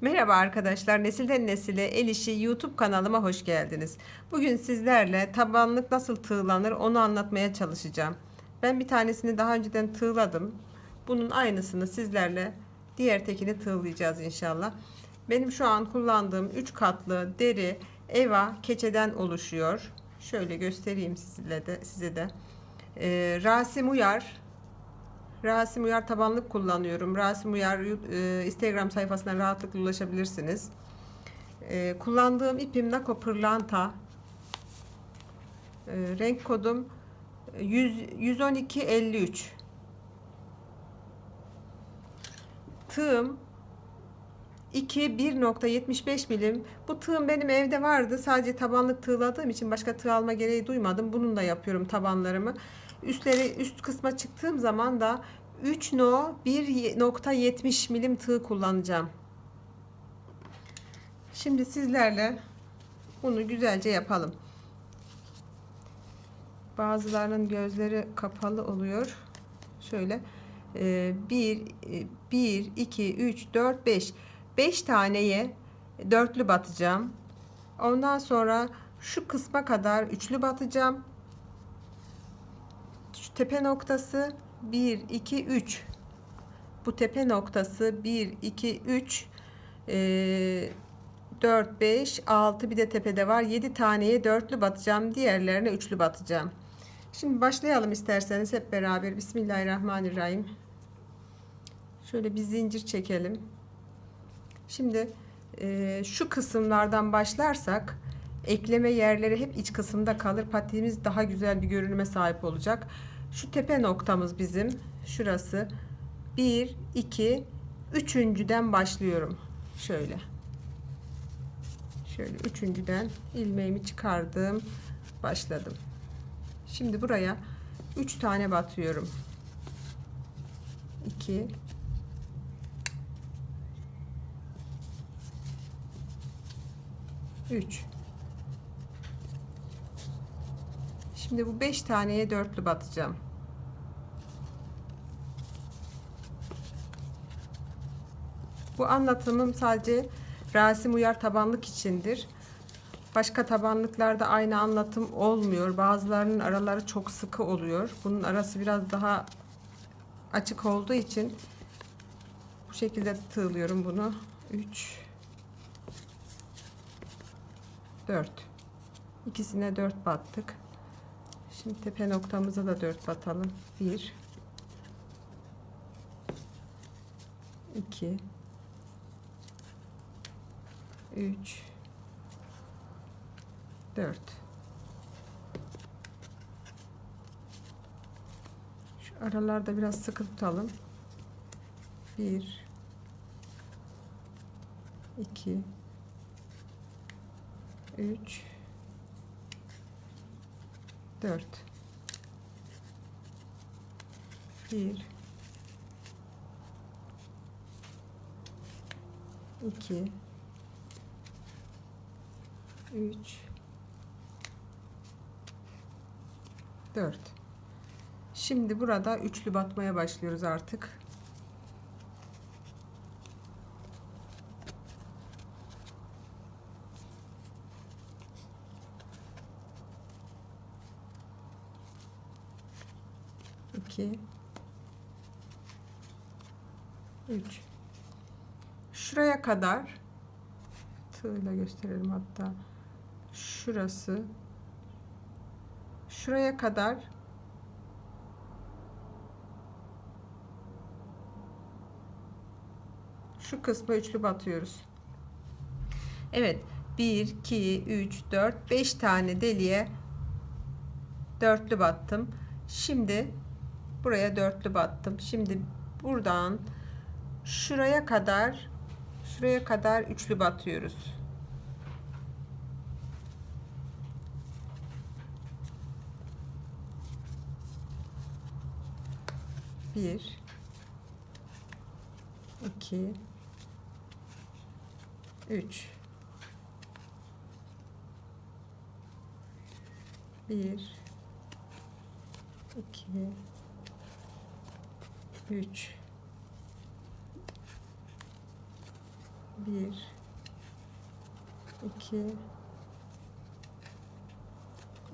Merhaba arkadaşlar, Nesilden Nesile El İşi YouTube kanalıma hoş geldiniz. Bugün sizlerle tabanlık nasıl tığlanır onu anlatmaya çalışacağım. Ben bir tanesini daha önceden tığladım. Bunun aynısını sizlerle diğer tekini tığlayacağız inşallah. Benim şu an kullandığım 3 katlı deri eva keçeden oluşuyor. Şöyle göstereyim size de. Size de. Ee, Rasim Uyar Rasim Uyar tabanlık kullanıyorum. Rasim Uyar e, Instagram sayfasına rahatlıkla ulaşabilirsiniz. E, kullandığım ipim Nako Pırlanta. E, renk kodum 100, 112 53. Tığım 2 1.75 milim. Bu tığım benim evde vardı. Sadece tabanlık tığladığım için başka tığ alma gereği duymadım. Bununla yapıyorum tabanlarımı. Üstleri üst kısma çıktığım zaman da 3 no 1.70 milim tığ kullanacağım. Şimdi sizlerle bunu güzelce yapalım. Bazılarının gözleri kapalı oluyor. Şöyle 1 1 2 3 4 5 5 taneye dörtlü batacağım. Ondan sonra şu kısma kadar üçlü batacağım. Tepe noktası 1 2 3. Bu tepe noktası 1 2 3 e, 4 5 6 bir de tepede var. 7 taneye dörtlü batacağım. Diğerlerine üçlü batacağım. Şimdi başlayalım isterseniz hep beraber. Bismillahirrahmanirrahim. Şöyle bir zincir çekelim. Şimdi e, şu kısımlardan başlarsak ekleme yerleri hep iç kısımda kalır. Patiğimiz daha güzel bir görünüme sahip olacak. Şu tepe noktamız bizim. Şurası. 1, 2, üçüncüden başlıyorum. Şöyle. Şöyle üçüncüden ilmeğimi çıkardım. Başladım. Şimdi buraya 3 tane batıyorum. 2 3 Şimdi bu 5 taneye dörtlü batacağım. Bu anlatımım sadece Rasim Uyar tabanlık içindir. Başka tabanlıklarda aynı anlatım olmuyor. Bazılarının araları çok sıkı oluyor. Bunun arası biraz daha açık olduğu için bu şekilde tığlıyorum bunu. 3 4 ikisine 4 battık. Şimdi tepe noktamıza da 4 batalım. 1 2 3 4 Şu aralarda biraz sıkı tutalım. 1 2 3 4 1 2 3 4 Şimdi burada üçlü batmaya başlıyoruz artık. İki, üç. Şuraya kadar tığla gösterelim hatta şurası şuraya kadar şu kısma üçlü batıyoruz. Evet 1 2 3 4 5 tane deliğe dörtlü battım. Şimdi buraya dörtlü battım. Şimdi buradan şuraya kadar şuraya kadar üçlü batıyoruz. Bir, iki, üç, bir, iki, üç, Bir, iki,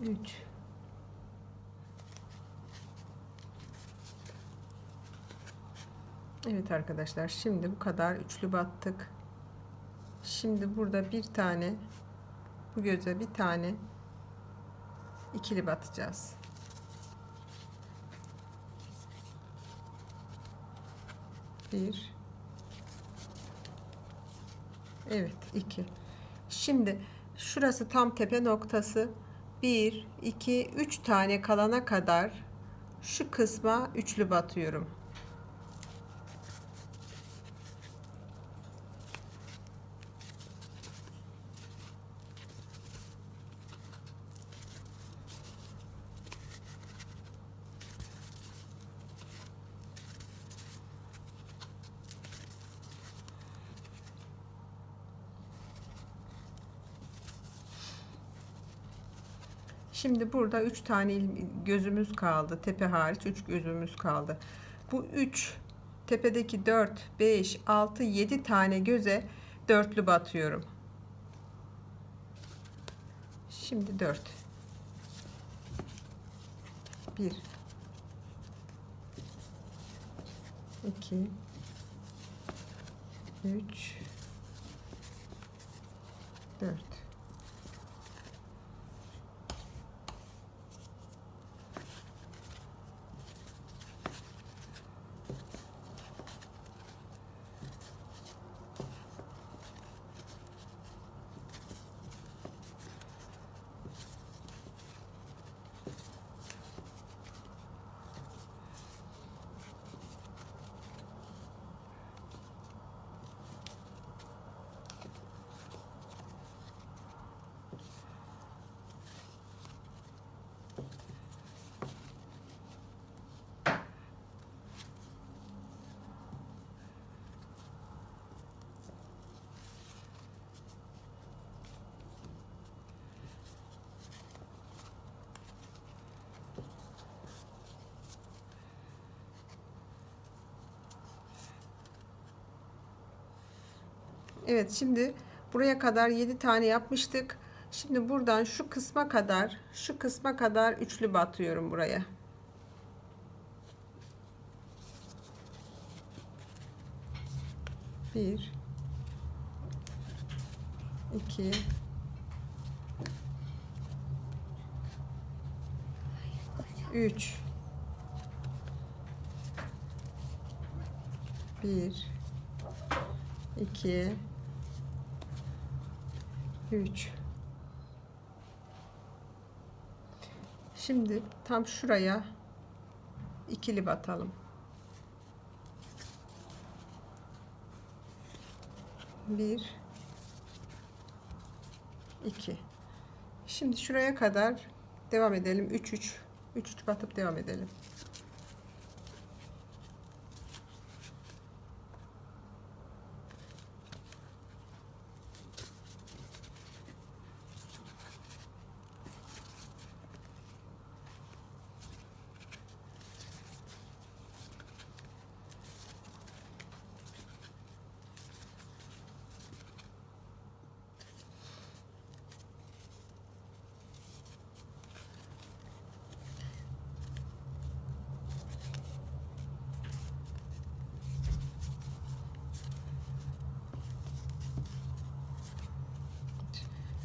üç. Evet arkadaşlar şimdi bu kadar üçlü battık. Şimdi burada bir tane bu göze bir tane ikili batacağız. Bir. Evet iki. Şimdi şurası tam tepe noktası. Bir, iki, üç tane kalana kadar şu kısma üçlü batıyorum. Şimdi burada 3 tane gözümüz kaldı. Tepe hariç 3 gözümüz kaldı. Bu 3 tepedeki 4, 5, 6, 7 tane göze dörtlü batıyorum. Şimdi 4. 1 2 3 4 Evet şimdi buraya kadar 7 tane yapmıştık. Şimdi buradan şu kısma kadar şu kısma kadar üçlü batıyorum buraya. Bir, iki, üç, bir, iki, üç. Şimdi tam şuraya ikili batalım. Bir, iki. Şimdi şuraya kadar devam edelim. Üç üç, üç üç batıp devam edelim.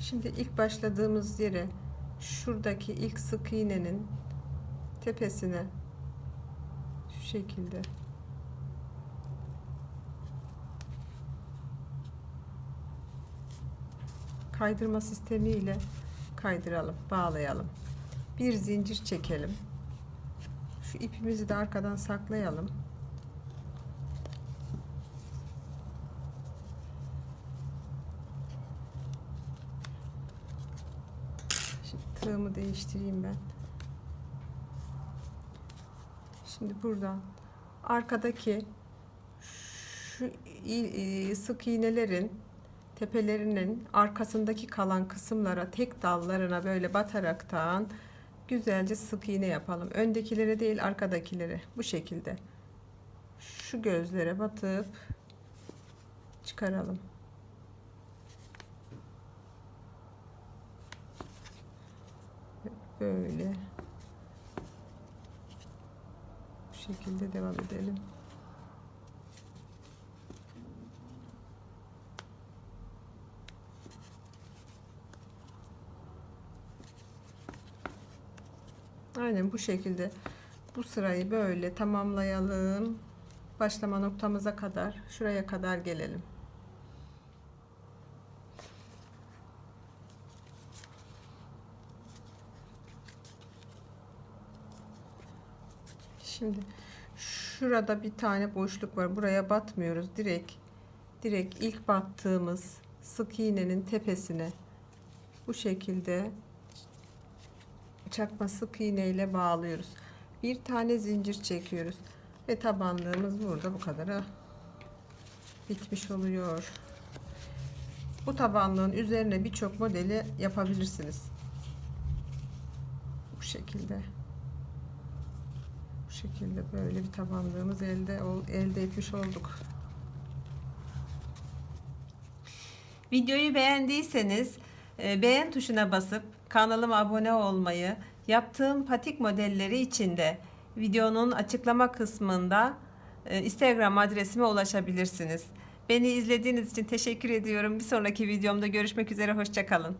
Şimdi ilk başladığımız yere şuradaki ilk sık iğnenin tepesine şu şekilde kaydırma sistemiyle kaydıralım, bağlayalım. Bir zincir çekelim. Şu ipimizi de arkadan saklayalım. Tığımı değiştireyim ben. Şimdi buradan arkadaki şu i- sık iğnelerin tepelerinin arkasındaki kalan kısımlara tek dallarına böyle bataraktan güzelce sık iğne yapalım. Öndekilere değil arkadakilere bu şekilde. Şu gözlere batıp çıkaralım. Böyle. Bu şekilde devam edelim. Aynen bu şekilde bu sırayı böyle tamamlayalım. Başlama noktamıza kadar, şuraya kadar gelelim. Şimdi şurada bir tane boşluk var. Buraya batmıyoruz. Direkt direkt ilk battığımız sık iğnenin tepesine bu şekilde çakma sık iğne ile bağlıyoruz. Bir tane zincir çekiyoruz ve tabanlığımız burada bu kadara bitmiş oluyor. Bu tabanlığın üzerine birçok modeli yapabilirsiniz. Bu şekilde. Şekilde böyle bir tabanlığımız elde elde etmiş olduk. Videoyu beğendiyseniz e, beğen tuşuna basıp kanalıma abone olmayı, yaptığım patik modelleri için de videonun açıklama kısmında e, Instagram adresime ulaşabilirsiniz. Beni izlediğiniz için teşekkür ediyorum. Bir sonraki videomda görüşmek üzere. Hoşçakalın.